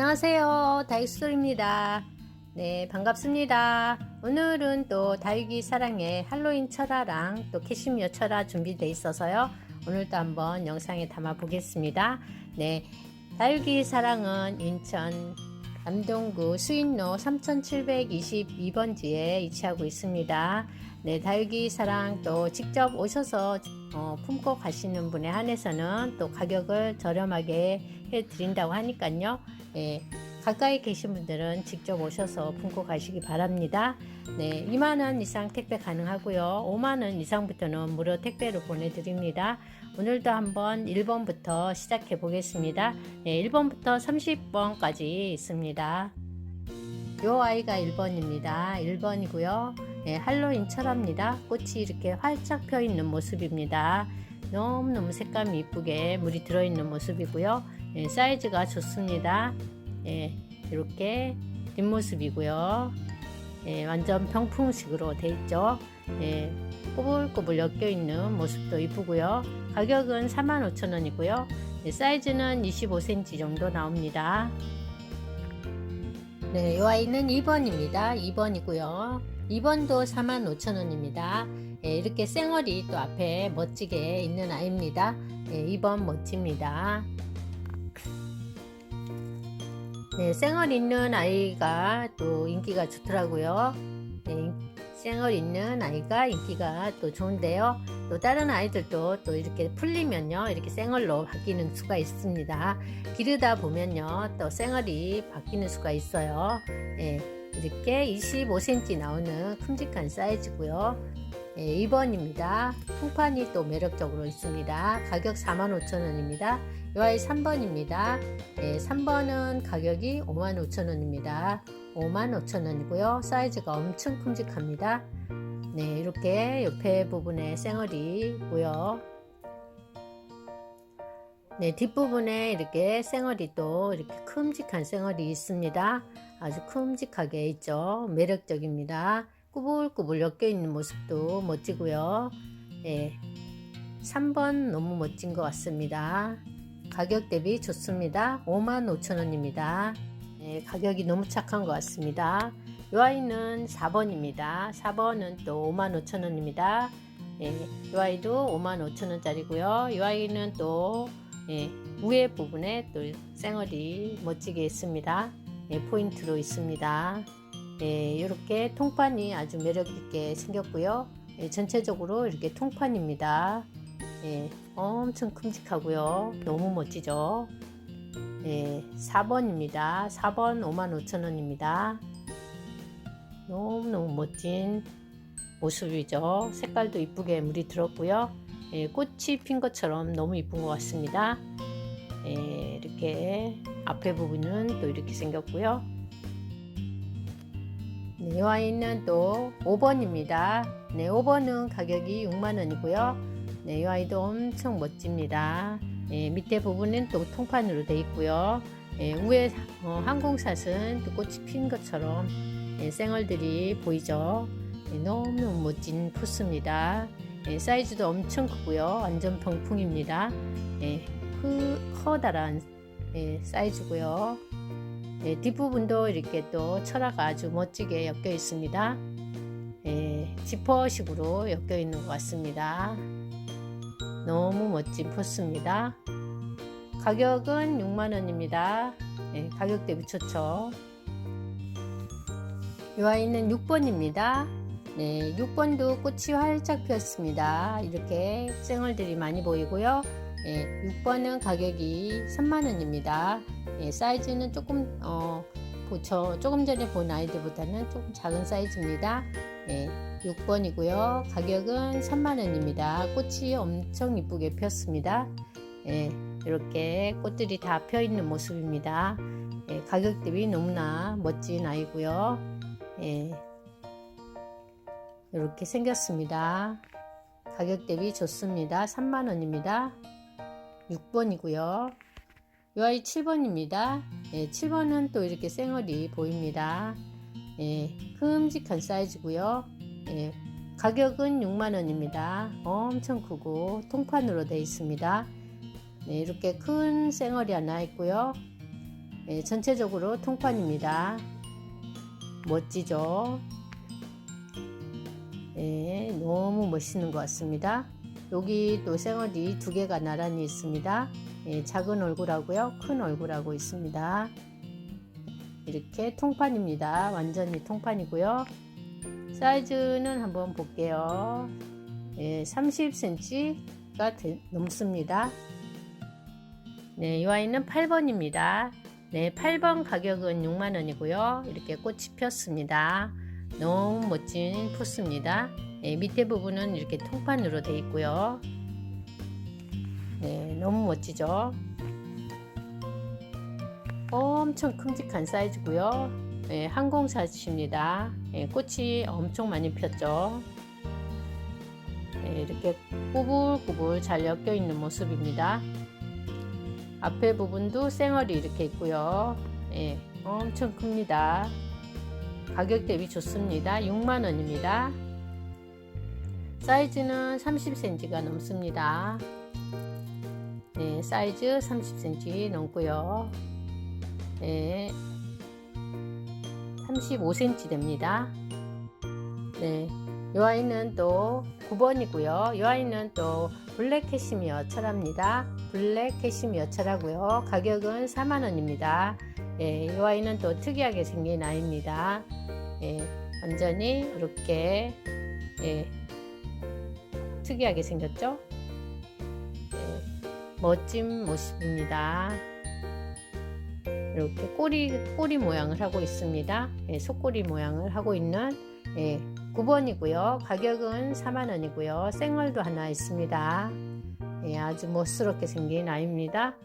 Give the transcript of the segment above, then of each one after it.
안녕하세요. 다육스토리입니다. 네, 반갑습니다. 오늘은 또 다육이 사랑의 할로윈 철화랑 또 캐시미어 철화 준비되어 있어서요. 오늘도 한번 영상에 담아 보겠습니다. 네, 다육이 사랑은 인천 남동구 수인로 3722번지에 위치하고 있습니다. 네, 다육이 사랑 또 직접 오셔서 어, 품고 가시는 분에 한해서는 또 가격을 저렴하게 해 드린다고 하니까요. 네, 가까이 계신 분들은 직접 오셔서 품고 가시기 바랍니다. 네, 2만원 이상 택배 가능하고요. 5만원 이상부터는 무료 택배로 보내드립니다. 오늘도 한번 1번부터 시작해 보겠습니다. 네, 1번부터 30번까지 있습니다. 요 아이가 1번입니다. 1번이고요. 네, 할로윈 철합니다. 꽃이 이렇게 활짝 펴 있는 모습입니다. 너무너무 색감이 이쁘게 물이 들어있는 모습이고요. 네, 사이즈가 좋습니다. 네, 이렇게 뒷모습이고요. 네, 완전 병풍식으로 돼 있죠. 네, 꼬불꼬불 엮여 있는 모습도 이쁘고요. 가격은 45,000원이고요. 네, 사이즈는 25cm 정도 나옵니다. 네, 이 아이는 2번입니다. 2번이고요. 2번도 45,000원입니다. 예, 이렇게 쌩얼이 또 앞에 멋지게 있는 아이입니다. 예, 2번 멋집니다. 네, 쌩얼 있는 아이가 또 인기가 좋더라고요. 네, 쌩얼 있는 아이가 인기가 또 좋은데요. 또 다른 아이들도 또 이렇게 풀리면요. 이렇게 쌩얼로 바뀌는 수가 있습니다. 기르다 보면요. 또 쌩얼이 바뀌는 수가 있어요. 네, 이렇게 25cm 나오는 큼직한 사이즈고요. 네, 2번입니다. 풍판이 또 매력적으로 있습니다. 가격 45,000원입니다. 이 아이 3번입니다. 네, 3번은 가격이 55,000원입니다. 55,000원이고요. 사이즈가 엄청 큼직합니다. 네, 이렇게 옆에 부분에 쌩얼이 있고요. 네, 뒷부분에 이렇게 쌩얼이 또 이렇게 큼직한 쌩얼이 있습니다. 아주 큼직하게 있죠. 매력적입니다. 꾸불꾸불 엮여 있는 모습도 멋지고요. 네, 3번 너무 멋진 것 같습니다. 가격 대비 좋습니다. 55,000원입니다. 네, 가격이 너무 착한 것 같습니다. 이 아이는 4번입니다. 4번은 또 55,000원입니다. 예, 이 아이도 55,000원짜리고요. 이 아이는 또 예, 위에 부분에 또 쌩얼이 멋지게 있습니다. 예, 포인트로 있습니다. 예, 이렇게 통판이 아주 매력있게 생겼고요. 예, 전체적으로 이렇게 통판입니다. 예, 엄청 큼직하고요. 너무 멋지죠? 예, 4번입니다. 4번 55,000원입니다. 너무너무 멋진 모습이죠. 색깔도 이쁘게 물이 들었고요. 예, 꽃이 핀 것처럼 너무 이쁜 것 같습니다. 예, 이렇게 앞에 부분은 또 이렇게 생겼고요. 네, 이 아이는 또 5번입니다. 네, 5번은 가격이 6만원이고요. 네, 이 아이도 엄청 멋집니다. 예, 밑에 부분은 또 통판으로 되어 있고요. 예, 위에 어, 항공샷은 또 꽃이 핀 것처럼 예, 쌩얼들이 보이죠. 예, 너무너무 멋진 포스입니다. 예, 사이즈도 엄청 크고요. 완전 병풍입니다. 예, 크, 커다란 예, 사이즈고요. 예, 뒷부분도 이렇게 또 철화가 아주 멋지게 엮여 있습니다. 예, 지퍼식으로 엮여 있는 것 같습니다. 너무 멋진 포스입니다. 가격은 6만원입니다. 예, 가격 대비 좋죠. 이 아이는 6번입니다. 네, 6번도 꽃이 활짝 피었습니다. 이렇게 쌩얼들이 많이 보이고요. 예, 6번은 가격이 3만원입니다. 예, 사이즈는 조금, 어, 저 조금 전에 본 아이들보다는 조금 작은 사이즈입니다. 예, 6번이고요. 가격은 3만원입니다. 꽃이 엄청 이쁘게 폈습니다. 예, 이렇게 꽃들이 다 펴 있는 모습입니다. 예, 가격 대비 너무나 멋진 아이고요. 예, 이렇게 생겼습니다. 가격 대비 좋습니다. 3만원입니다. 6번이고요. 이 아이 7번입니다. 예, 7번은 또 이렇게 쌩얼이 보입니다. 예, 큼직한 사이즈고요. 예, 가격은 6만원입니다. 엄청 크고 통판으로 되어 있습니다. 네, 이렇게 큰 쌩얼이 하나 있고요. 예, 전체적으로 통판입니다. 멋지죠? 예, 너무 멋있는 것 같습니다. 여기 또 생얼이 두 개가 나란히 있습니다. 예, 작은 얼굴하고요, 큰 얼굴하고 있습니다. 이렇게 통판입니다. 완전히 통판이고요. 사이즈는 한번 볼게요. 예, 30cm가 넘습니다. 네, 이 아이는 8번입니다. 네, 8번 가격은 6만원이고요. 이렇게 꽃이 폈습니다. 너무 멋진 포스입니다. 네, 밑에 부분은 이렇게 통판으로 되어 있고요. 네, 너무 멋지죠? 엄청 큼직한 사이즈고요. 네, 항공샷입니다. 네, 꽃이 엄청 많이 폈죠. 네, 이렇게 꾸불꾸불 잘 엮여 있는 모습입니다. 앞에 부분도 쌩얼이 이렇게 있고요. 예, 엄청 큽니다. 가격 대비 좋습니다. 6만원입니다. 사이즈는 30cm가 넘습니다. 네, 사이즈 30cm 넘고요. 네, 35cm 됩니다. 네, 이 아이는 또 9번이고요. 이 아이는 또 블랙 캐시미어 철합니다. 블랙 캐시미어 철하고요. 가격은 4만원입니다. 예, 이 아이는 또 특이하게 생긴 아이입니다. 예, 완전히 이렇게 예, 특이하게 생겼죠? 예, 멋진 모습입니다. 이렇게 꼬리 꼬리 모양을 하고 있습니다. 예, 속꼬리 모양을 하고 있는 예, 9번이고요. 가격은 4만 원이고요. 생얼도 하나 있습니다. 예, 아주 멋스럽게 생긴 아이입니다.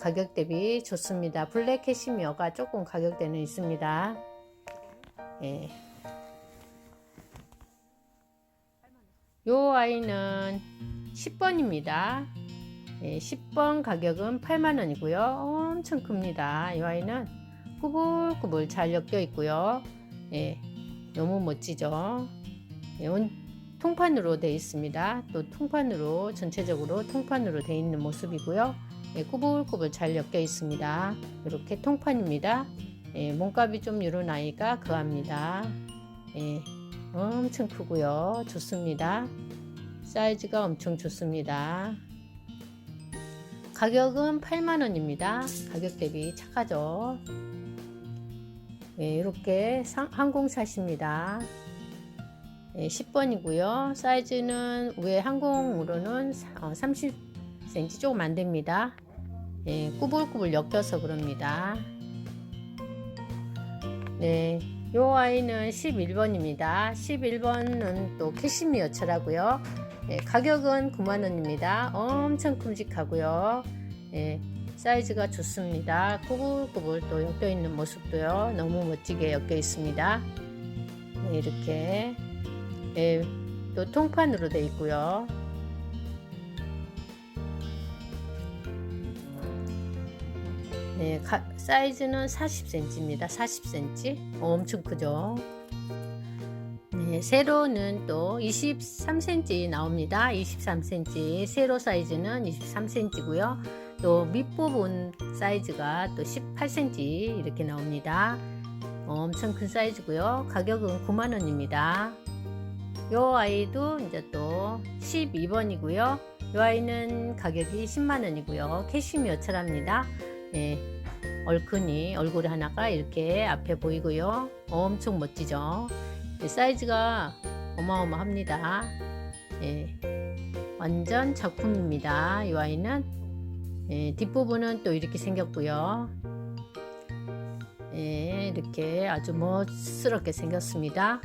가격 대비 좋습니다. 블랙 캐시미어가 조금 가격대는 있습니다. 예. 요 아이는 10번입니다. 예, 10번 가격은 8만원이고요. 엄청 큽니다. 이 아이는 꾸불꾸불 잘 엮여 있고요. 예, 너무 멋지죠. 예, 온, 통판으로 되어 있습니다. 또 통판으로 전체적으로 통판으로 되어 있는 모습이고요. 예, 꾸불꾸불 잘 엮여 있습니다. 이렇게 통판입니다. 예, 몸값이 좀 유른 아이가 그합니다. 예, 엄청 크고요. 좋습니다. 사이즈가 엄청 좋습니다. 가격은 8만원입니다. 가격 대비 착하죠. 예, 이렇게 상, 항공샷입니다. 예, 10번이고요. 사이즈는 위에 항공으로는 30cm 조금 안 됩니다. 예, 꾸불꾸불 엮여서 그럽니다. 네, 요 아이는 11번입니다. 11번은 또 캐시미어철하고요. 예, 가격은 9만원입니다. 엄청 큼직하고요. 예, 사이즈가 좋습니다. 꾸불꾸불 또 엮여 있는 모습도요. 너무 멋지게 엮여 있습니다. 네, 이렇게 예, 또 통판으로 되어 있고요. 네, 가, 사이즈는 40cm입니다. 40cm. 엄청 크죠? 네, 세로는 또 23cm 나옵니다. 23cm. 세로 사이즈는 23cm고요. 또 밑부분 사이즈가 또 18cm 이렇게 나옵니다. 엄청 큰 사이즈고요. 가격은 9만 원입니다. 요 아이도 이제 또 12번이고요. 요 아이는 가격이 10만 원이고요. 캐시미어 철합니다. 예, 얼큰이 얼굴 하나가 이렇게 앞에 보이고요. 엄청 멋지죠. 예, 사이즈가 어마어마합니다. 예, 완전 작품입니다. 이 아이는 예, 뒷부분은 또 이렇게 생겼고요. 예, 이렇게 아주 멋스럽게 생겼습니다.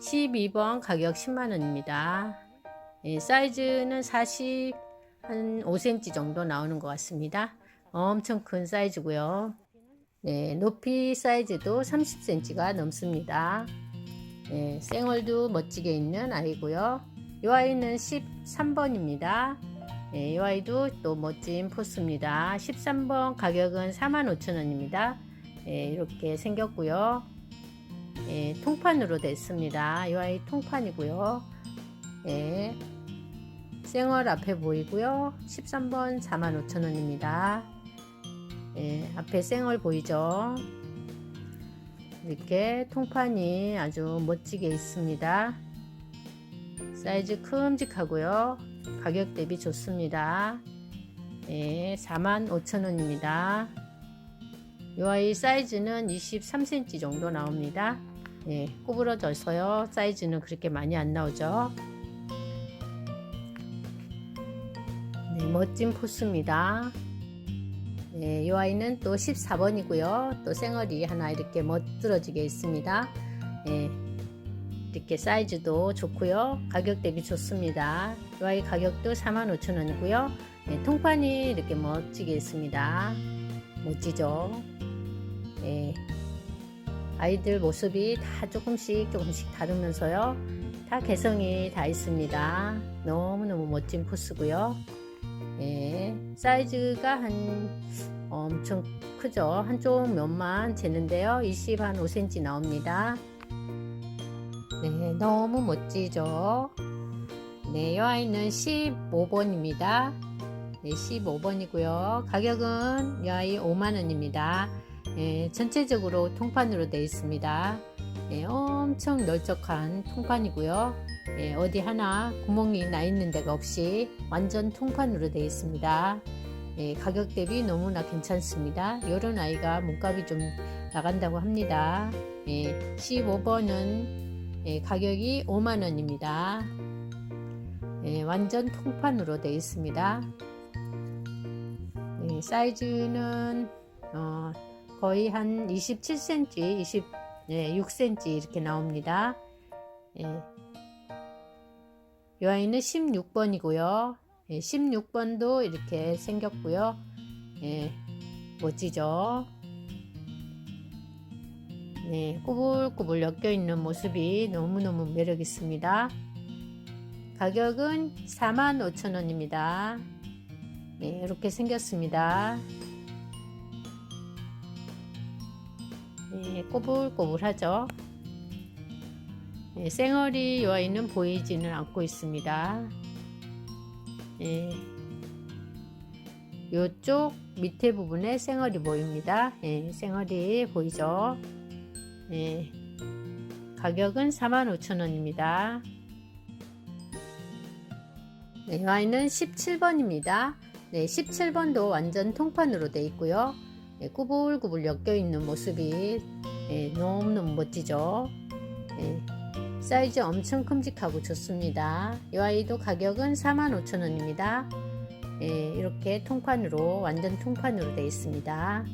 12번 가격 10만원입니다. 예, 사이즈는 40, 한 5cm 정도 나오는 것 같습니다. 엄청 큰 사이즈고요. 네, 높이 사이즈도 30cm가 넘습니다. 네, 생얼도 멋지게 있는 아이고요. 이 아이는 13번입니다. 네, 이 아이도 또 멋진 포스입니다. 13번 가격은 45,000원입니다. 네, 이렇게 생겼고요. 네, 통판으로 됐습니다. 이 아이 통판이고요. 네, 생얼 앞에 보이고요. 13번 45,000원입니다. 예, 앞에 생얼 보이죠? 이렇게 통판이 아주 멋지게 있습니다. 사이즈 큼직하고요. 가격 대비 좋습니다. 예, 45,000원입니다. 이 아이 사이즈는 23cm 정도 나옵니다. 예, 구부러져서요. 사이즈는 그렇게 많이 안 나오죠. 네, 멋진 포스입니다. 네, 이 아이는 또 14번이고요. 또 생얼이 하나 이렇게 멋들어지게 있습니다. 예, 이렇게 사이즈도 좋고요. 가격 대비 좋습니다. 이 아이 가격도 45,000원이고요. 네, 통판이 이렇게 멋지게 있습니다. 멋지죠? 예, 아이들 모습이 다 조금씩 조금씩 다르면서요. 다 개성이 다 있습니다. 너무너무 멋진 포스고요. 예, 사이즈가 한 엄청 크죠. 한쪽 면만 재는데요. 20 한 5cm 나옵니다. 네, 너무 멋지죠. 네, 이 아이는 15번입니다. 네, 15번이고요. 가격은 이 아이 5만원입니다. 예, 전체적으로 통판으로 되어 있습니다. 예, 엄청 널쩍한 통판이고요. 예, 어디 하나 구멍이 나 있는 데가 없이 완전 통판으로 되어 있습니다. 예, 가격 대비 너무나 괜찮습니다. 이런 아이가 몸값이 좀 나간다고 합니다. 예, 15번은 예, 가격이 5만원입니다. 예, 완전 통판으로 되어 있습니다. 예, 사이즈는 어, 거의 한 27cm, 26cm 이렇게 나옵니다. 예. 이 아이는 16번이고요. 예, 16번도 이렇게 생겼고요. 예, 멋지죠? 네, 꾸불꾸불 엮여 있는 모습이 너무너무 매력 있습니다. 가격은 45,000원입니다. 네, 이렇게 생겼습니다. 네, 꼬불꼬불하죠. 네, 생얼이 이 아이는 보이지는 않고 있습니다. 네, 이쪽 밑에 부분에 생얼이 보입니다. 네, 생얼이 보이죠. 네, 가격은 45,000원입니다. 네, 이 아이는 17번입니다. 네, 17번도 완전 통판으로 되어 있고요. 네, 구불구불 엮여 있는 모습이 네, 너무너무 멋지죠. 네, 사이즈 엄청 큼직하고 좋습니다. 이 아이도 가격은 45,000원입니다. 네, 이렇게 통판으로 완전 통판으로 되어 있습니다.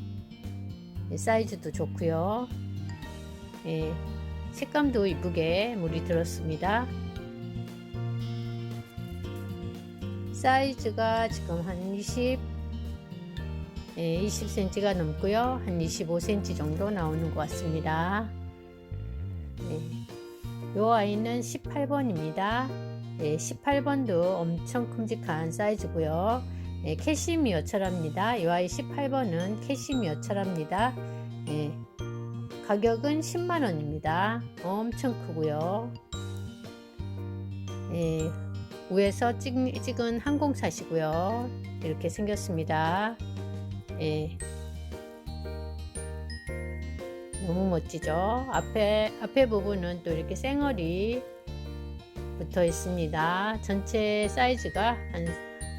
네, 사이즈도 좋고요. 네, 색감도 이쁘게 물이 들었습니다. 사이즈가 지금 한 20, 예, 20cm가 넘고요. 한 25cm 정도 나오는 것 같습니다. 예, 요 아이는 18번입니다. 예, 18번도 엄청 큼직한 사이즈고요. 예, 캐시미어 철합니다. 이 아이 18번은 캐시미어 철합니다. 예, 가격은 10만원입니다. 엄청 크고요. 예, 위에서 찍, 찍은 항공샷이고요. 이렇게 생겼습니다. 예. 너무 멋지죠? 앞에, 앞에 부분은 또 이렇게 쌩얼이 붙어 있습니다. 전체 사이즈가 한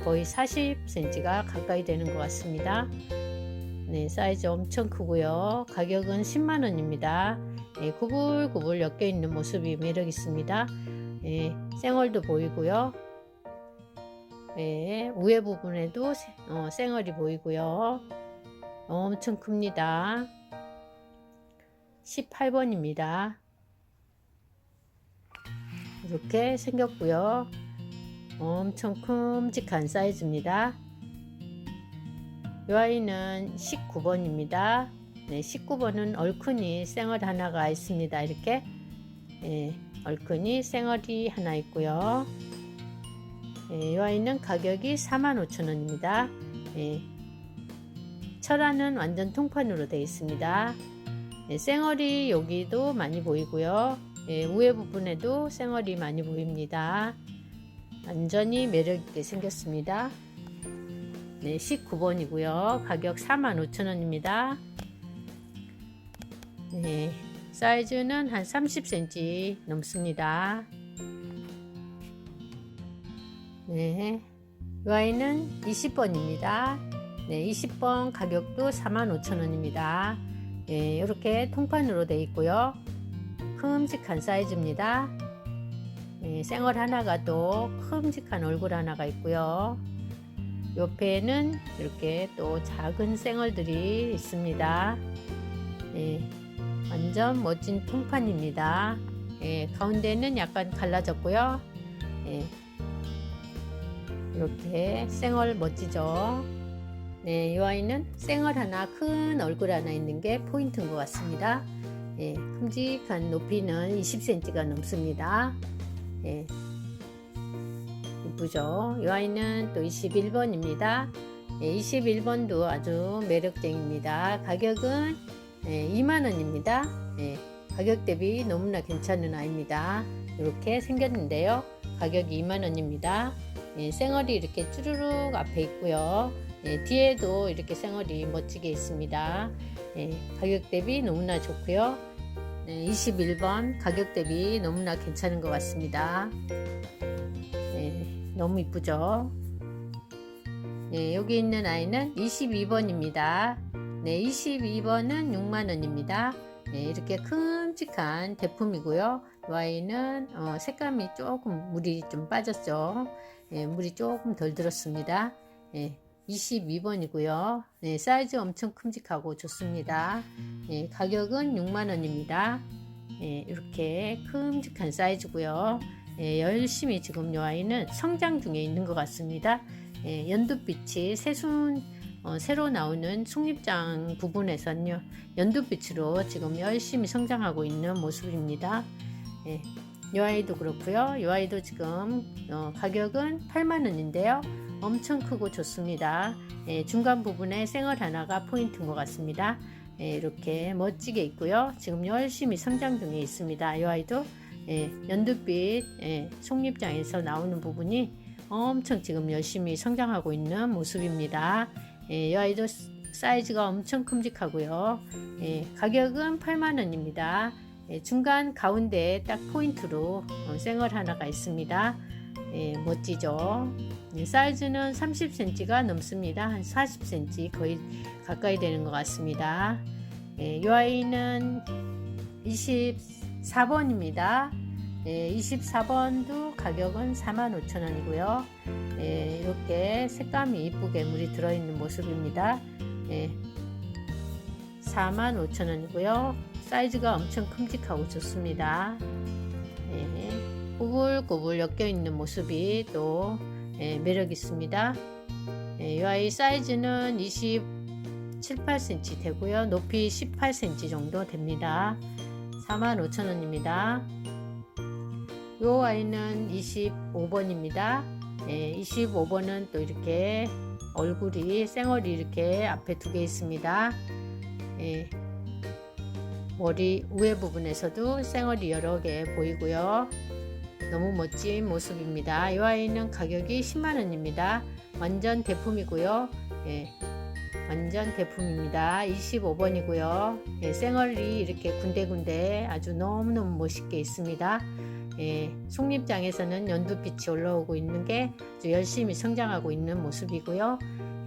거의 40cm가 가까이 되는 것 같습니다. 네, 사이즈 엄청 크고요. 가격은 10만원입니다. 예, 구불구불 엮여 있는 모습이 매력 있습니다. 예, 생얼도 보이고요. 예, 위에 부분에도 어, 생얼이 보이고요. 엄청 큽니다. 18번입니다. 이렇게 생겼고요. 엄청 큼직한 사이즈입니다. 이 아이는 19번입니다. 네, 19번은 얼큰이 생얼 하나가 있습니다. 이렇게 예, 얼큰이 생얼이 하나 있고요. 예, 이 아이는 가격이 45,000원입니다. 예, 철화는 완전 통판으로 되어 있습니다. 예, 생얼이 여기도 많이 보이고요. 예, 위에 부분에도 생얼이 많이 보입니다. 완전히 매력있게 생겼습니다. 네, 19번이고요. 가격 45,000원입니다. 네, 사이즈는 한 30cm 넘습니다. 네, 이 아이는 20번입니다. 네, 20번 가격도 45,000원입니다. 네, 이렇게 통판으로 되어 있고요. 큼직한 사이즈입니다. 네, 생얼 하나가 또 큼직한 얼굴 하나가 있고요. 옆에는 이렇게 또 작은 생얼들이 있습니다. 네, 완전 멋진 통판입니다. 예, 가운데는 약간 갈라졌고요. 예, 이렇게 생얼 멋지죠. 네, 이 아이는 생얼 하나, 큰 얼굴 하나 있는 게 포인트인 것 같습니다. 예, 큼직한 높이는 20cm가 넘습니다. 예, 이쁘죠? 이 아이는 또 21번입니다. 예, 21번도 아주 매력적입니다. 가격은 예, 2만원입니다. 예, 가격 대비 너무나 괜찮은 아이입니다. 이렇게 생겼는데요. 가격이 2만원입니다. 예, 생얼이 이렇게 쭈루룩 앞에 있고요. 예, 뒤에도 이렇게 생얼이 멋지게 있습니다. 예, 가격 대비 너무나 좋고요. 네, 21번 가격 대비 너무나 괜찮은 것 같습니다. 네, 너무 이쁘죠? 네, 여기 있는 아이는 22번입니다. 네, 22번은 6만원입니다. 네, 이렇게 큼직한. 이 아이는 어, 색감이 조금 물이 좀 빠졌죠. 네, 물이 조금 덜 들었습니다. 네, 22번이고요. 네, 사이즈 엄청 큼직하고 좋습니다. 네, 가격은 6만원입니다. 네, 이렇게 큼직한 사이즈고요. 네, 열심히 지금 이 아이는 성장 중에 있는 것 같습니다. 네, 연두빛이 새순 어, 새로 나오는 속립장 부분에서는요 연두빛으로 지금 열심히 성장하고 있는 모습입니다. 네, 이 아이도 그렇고요. 이 아이도 지금 어, 가격은 8만 원인데요. 엄청 크고 좋습니다. 예, 중간 부분에 생얼 하나가 포인트인 것 같습니다. 예, 이렇게 멋지게 있고요. 지금 열심히 성장 중에 있습니다. 이 아이도 예, 연두빛 예, 속립장에서 나오는 부분이 엄청 지금 열심히 성장하고 있는 모습입니다. 예, 이 아이도 사이즈가 엄청 큼직하고요. 예, 가격은 8만원입니다. 예, 중간 가운데 딱 포인트로 어, 생얼 하나가 있습니다. 예, 멋지죠? 예, 사이즈는 30cm가 넘습니다. 한 40cm 거의 가까이 되는 것 같습니다. 예, 이 아이는 24번입니다. 예, 24번도 가격은 45,000원이고요. 예, 이렇게 색감이 이쁘게 물이 들어있는 모습입니다. 예, 45,000원이고요. 사이즈가 엄청 큼직하고 좋습니다. 예, 구불구불 엮여 있는 모습이 또 예, 매력 있습니다. 예, 이 아이 사이즈는 27, 8cm 되고요. 높이 18cm 정도 됩니다. 45,000원입니다. 이 아이는 25번입니다. 예, 25번은 또 이렇게 얼굴이 생얼이 이렇게 앞에 두 개 있습니다. 예, 머리 위에 부분에서도 생얼이 여러 개 보이고요. 너무 멋진 모습입니다. 이 아이는 가격이 10만원입니다. 완전 대품이고요. 예, 완전 대품입니다. 25번이고요. 예, 생얼이 이렇게 군데군데 아주 너무너무 멋있게 있습니다. 예, 속립장에서는 연두빛이 올라오고 있는 게 아주 열심히 성장하고 있는 모습이고요.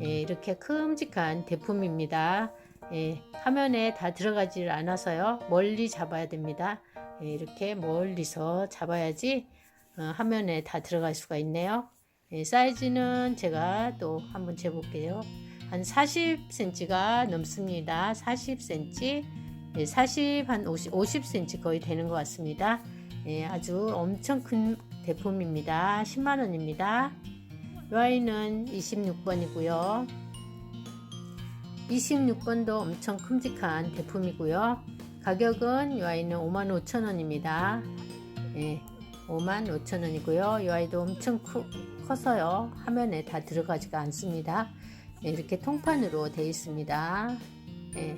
예, 이렇게 큼직한 대품입니다. 예, 화면에 다 들어가질 않아서요. 멀리 잡아야 됩니다. 예, 이렇게 멀리서 잡아야지 어, 화면에 다 들어갈 수가 있네요. 예, 사이즈는 제가 또 한번 재볼게요. 한 40cm가 넘습니다. 40cm, 예, 40, 한 50, 50cm 거의 되는 것 같습니다. 예, 아주 엄청 큰 대품입니다. 10만원입니다. 이 아이는 26번이고요. 26번도 엄청 큼직한 대품이고요. 가격은 이 아이는 55,000원입니다. 예, 55,000원이고요. 이 아이도 엄청 크, 커서요. 화면에 다 들어가지가 않습니다. 예, 이렇게 통판으로 되어 있습니다. 예,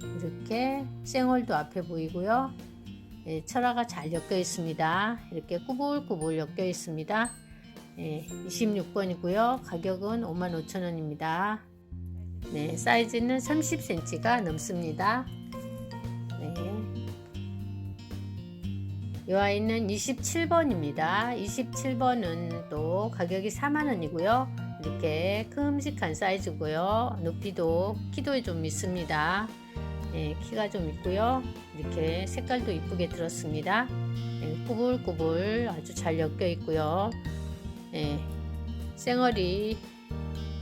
이렇게 생얼도 앞에 보이고요. 예, 철화가 잘 엮여 있습니다. 이렇게 꾸불꾸불 엮여 있습니다. 네, 26번이고요. 가격은 55,000원입니다. 네, 사이즈는 30cm가 넘습니다. 네. 이 아이는 27번입니다. 27번은 또 가격이 4만원이고요. 이렇게 큼직한 사이즈고요. 높이도 키도 좀 있습니다. 네, 키가 좀 있고요. 이렇게 색깔도 이쁘게 들었습니다. 네, 꾸불꾸불 아주 잘 엮여 있고요. 네, 쌩얼이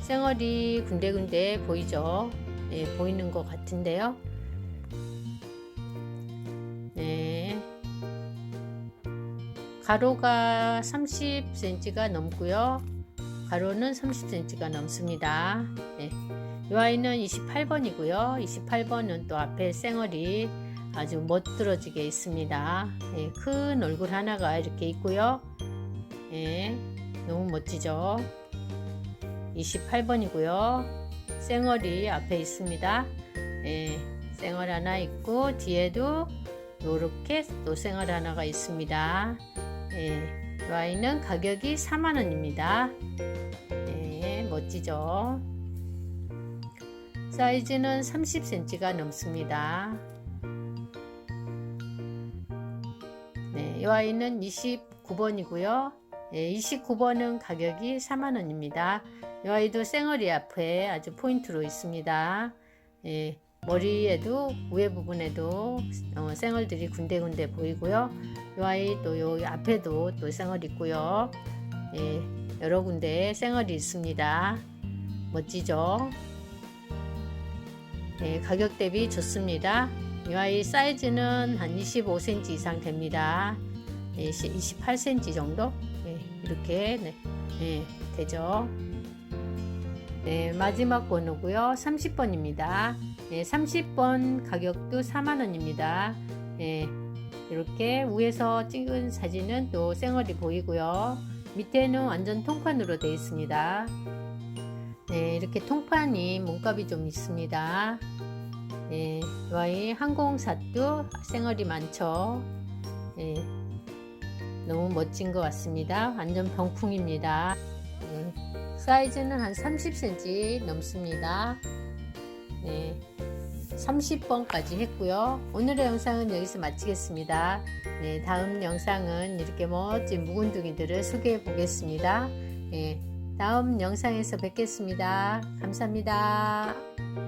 쌩얼이 군데군데 보이죠? 네, 보이는 것 같은데요. 네. 가로가 30cm가 넘고요. 가로는 30cm가 넘습니다. 네. 이 아이는 28번이고요. 28번은 또 앞에 쌩얼이 아주 멋들어지게 있습니다. 네, 큰 얼굴 하나가 이렇게 있고요. 네, 너무 멋지죠? 28번이고요. 쌩얼이 앞에 있습니다. 네, 쌩얼 하나 있고 뒤에도 이렇게 또 쌩얼 하나가 있습니다. 네, 이 아이는 가격이 4만원입니다. 네, 멋지죠? 사이즈는 30cm가 넘습니다. 네, 이 아이는 29번이고요. 네, 29번은 가격이 4만원입니다. 이 아이도 쌩얼이 앞에 아주 포인트로 있습니다. 예, 머리에도 위에 부분에도 어, 쌩얼들이 군데군데 보이고요. 이 아이 또 여기 앞에도 또 쌩얼 있고요. 예, 여러 군데 쌩얼이 있습니다. 멋지죠? 예, 가격 대비 좋습니다. 이 아이 사이즈는 한 25cm 이상 됩니다. 예, 28cm 정도 예, 이렇게 네, 예, 되죠. 네, 마지막 번호고요. 30번입니다. 네, 30번 가격도 4만원입니다. 네, 이렇게 위에서 찍은 사진은 또 쌩얼이 보이고요. 밑에는 완전 통판으로 되어 있습니다. 네, 이렇게 통판이 몸값이 좀 있습니다. 네, 와이 항공삿도 쌩얼이 많죠. 네, 너무 멋진 것 같습니다. 완전 병풍입니다. 네, 사이즈는 한 30cm 넘습니다. 네, 30번까지 했고요. 오늘의 영상은 여기서 마치겠습니다. 네, 다음 영상은 이렇게 멋진 묵은둥이들을 소개해 보겠습니다. 네, 다음 영상에서 뵙겠습니다. 감사합니다.